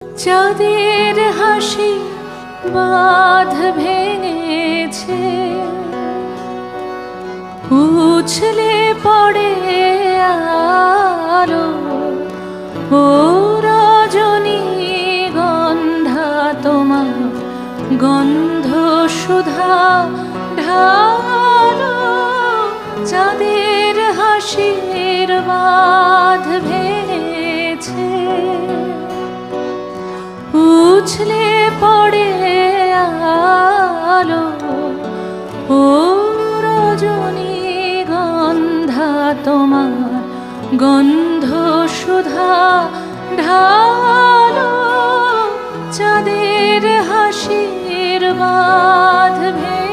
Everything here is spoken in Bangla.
চাঁদের হাসি বাঁধ ভেঙেছে। উছলে পড়ে আলো, ও রজনী গন্ধা তোমার গন্ধ সুধা ঢালো। চাঁদের হাসির বাঁধ ভেঙেছে। উছলে পড়ে আলো ও রজনী গন্ধা তোমার গন্ধ সুধা ঢালো চাঁদের হাসির বাঁধ ভেঙে